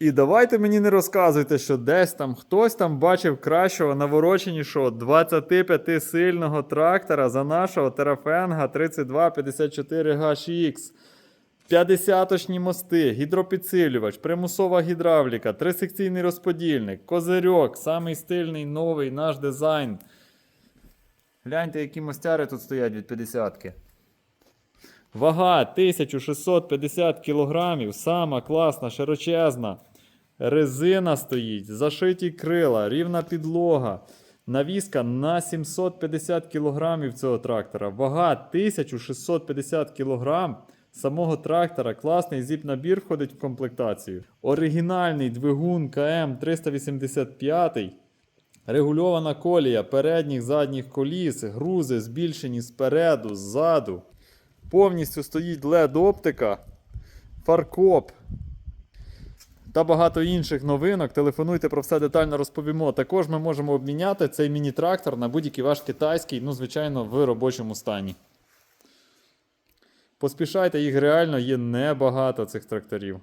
І давайте мені не розказуйте, що десь там хтось там бачив кращого навороченішого 25-сильного трактора за нашого Терафенга 3254 HX. 50-очні мости, гідропідсилювач, примусова гідравліка, трисекційний розподільник, козирьок, самий стильний новий наш дизайн. Гляньте, які мостяри тут стоять від 50-ки. Вага 1650 кг, сама класна, широчезна. Резина стоїть, зашиті крила, рівна підлога. Навіска на 750 кг цього трактора. Вага 1650 кг самого трактора. Класний зіп-набір входить в комплектацію. Оригінальний двигун КМ 385. Регульована колія передніх задніх коліс, грузи збільшені спереду, ззаду. Повністю стоїть LED-оптика, фаркоп та багато інших новинок. Телефонуйте про все детально розповімо. Також ми можемо обміняти цей міні-трактор на будь-який ваш китайський, ну, звичайно, в робочому стані. Поспішайте, їх реально є небагато цих тракторів.